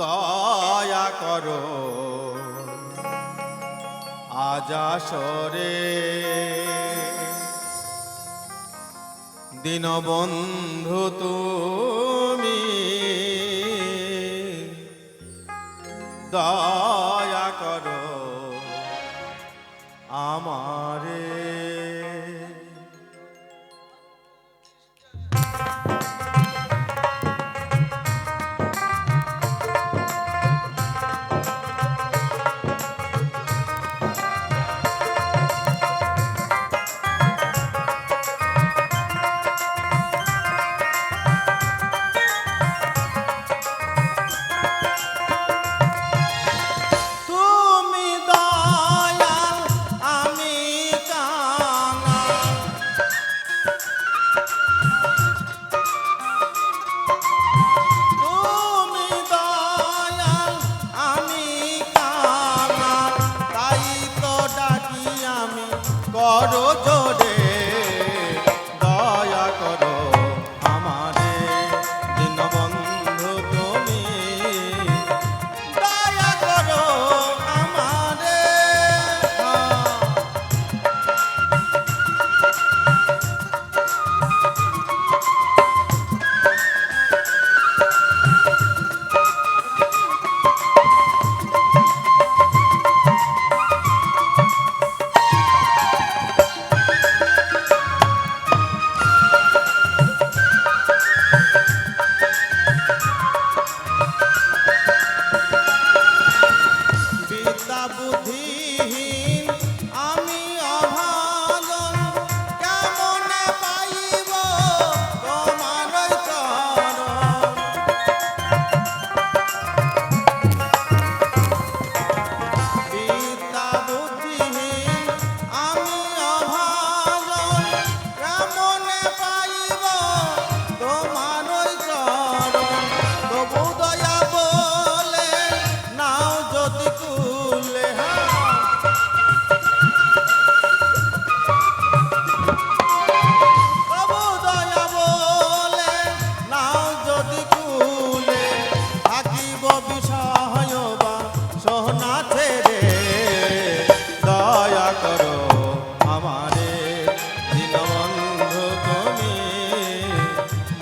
দয়া করো। আজাসরে দীনবন্ধু তুমি দয়া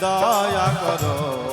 દયા કરો.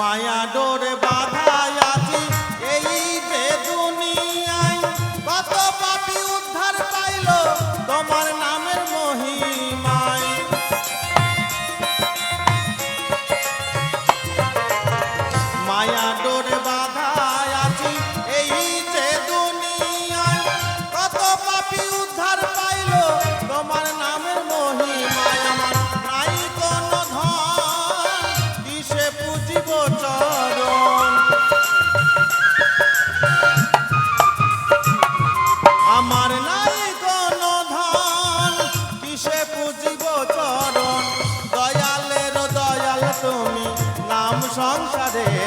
মায়া ডোরে বাধা আছি। এই যে দুনিয়ায় কত পাপি উদ্ধার পাইল তোমার নামের মহিমায়। মায়া ডোরে তুমি নাম সংসারে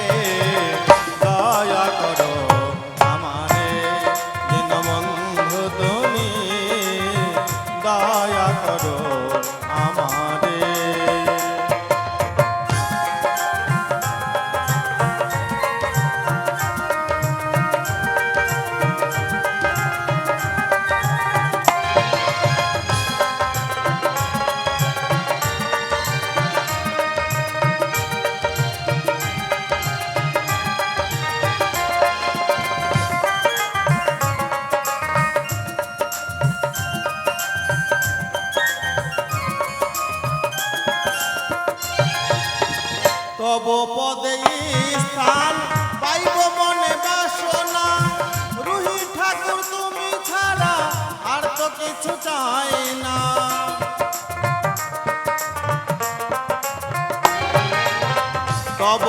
তব পদে স্থান পাইব মনে বাসনা। রুহি ঠাকুর, তুমি ছাড়া আর তো কিছু চাই না। তব